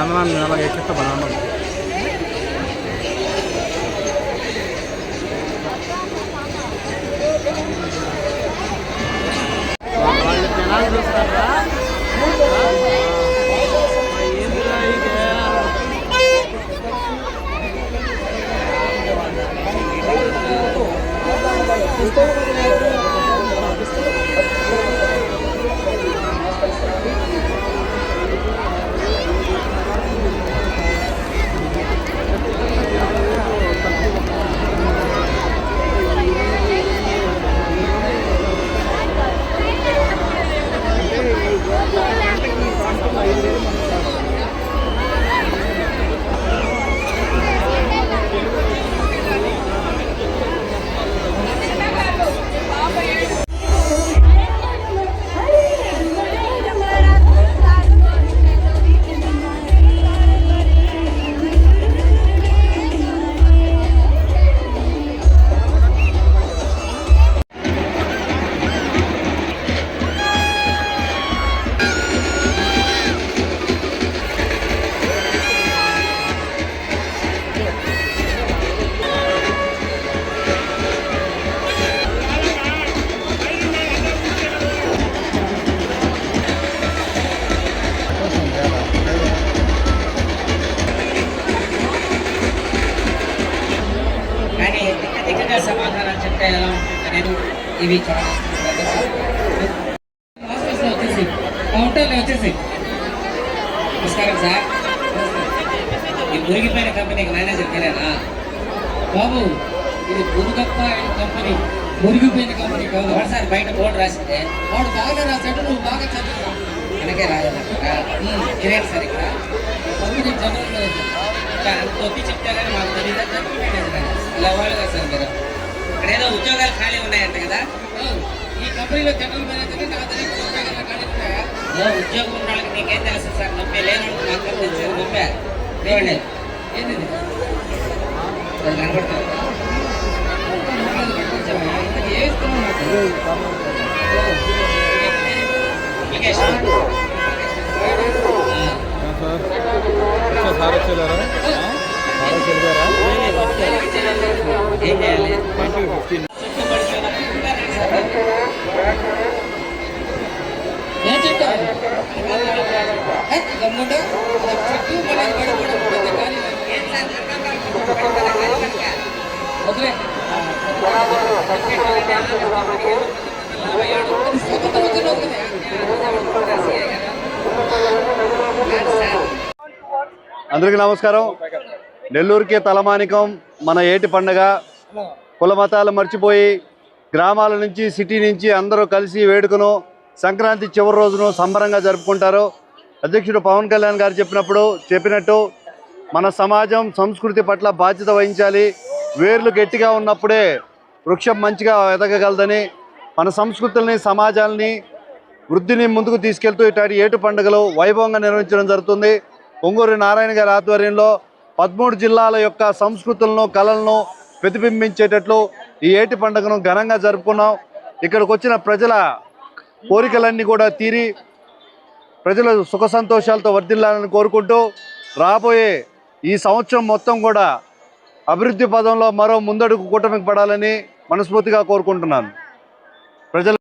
చందనాన్ని అలా ఎక్కిస్తా బాగా జనాలు చూస్తారా ఏంటిరా ఇది చెప్తే ఎలా ఉంటుంది అనేది ఇవి చాలా వచ్చేసి కౌంటర్లో వచ్చేసి నమస్కారం సార్. ఈ మురిగిపోయిన కంపెనీకి మేనేజర్ మీరేనా బాబు ఇది మురుగప్ప కంపెనీ. మురిగిపోయిన కంపెనీ కాదు. సార్ బయట బోర్డు రాసిందే? వాడు బాగా రాశాడు నువ్వు బాగా చదువుతావు వెనకే రాయాలంటారా మీరేంటి సార్ ఇక్కడ? కంపెనీ జనరల్ మేనేజర్ ఇంకా అంత ఒత్తి చెప్తే కానీ మాకు తెలియదు. మేనేజర్ ఇలా కదా సార్ మీరు. ఏదో ఉద్యోగాలు ఖాళీ ఉన్నాయంట కదా? ఈ కంపెనీలో జనరల్ మేనేజర్ నా తెలియదు ఉద్యోగాలు ఖాళీ ఉన్నాయా? ఉద్యోగం ఉన్న వాళ్ళకి నీకేం తెలుసు సార్? నొప్పి లేని మాత్రం తెలిసేది నొప్పే. లేవండి ఏంది నాకు? అప్లికేషన్. సార్. వచ్చేదారా సార్ వచ్చేదారా ఏ, చెట్టు పడిపోవడం ఉంటుంది కానీ వదిలే. అందరికీ నమస్కారం. నెల్లూరుకి తలమానికం మన ఏటి పండగ. కుల మతాలు మర్చిపోయి గ్రామాల నుంచి సిటీ నుంచి అందరూ కలిసి వేడుకను సంక్రాంతి చివరి రోజును సంబరంగా జరుపుకుంటారు. అధ్యక్షుడు పవన్ కళ్యాణ్ గారు చెప్పినప్పుడు చెప్పినట్టు మన సమాజం సంస్కృతి పట్ల బాధ్యత వహించాలి. వేర్లు గట్టిగా ఉన్నప్పుడే వృక్షం మంచిగా ఎదగగలదని మన సంస్కృతుల్ని సమాజాల్ని వృద్ధిని ముందుకు తీసుకెళ్తూ ఇట్లాంటి ఏటు పండుగలు వైభవంగా నిర్వహించడం జరుగుతుంది. ఒంగూరు నారాయణ గారి ఆధ్వర్యంలో పదమూడు జిల్లాల యొక్క సంస్కృతులను కళలను ప్రతిబింబించేటట్లు ఈ ఏటి పండుగను ఘనంగా జరుపుకున్నాం. ఇక్కడికి వచ్చిన ప్రజల కోరికలన్నీ కూడా తీరి ప్రజలు సుఖ సంతోషాలతో వర్ధిల్లాలని కోరుకుంటూ రాబోయే ఈ సంవత్సరం మొత్తం కూడా అభివృద్ధి పదంలో మరో ముందడుగు కూటమికి పడాలని మనస్ఫూర్తిగా కోరుకుంటున్నాను. ప్రజలు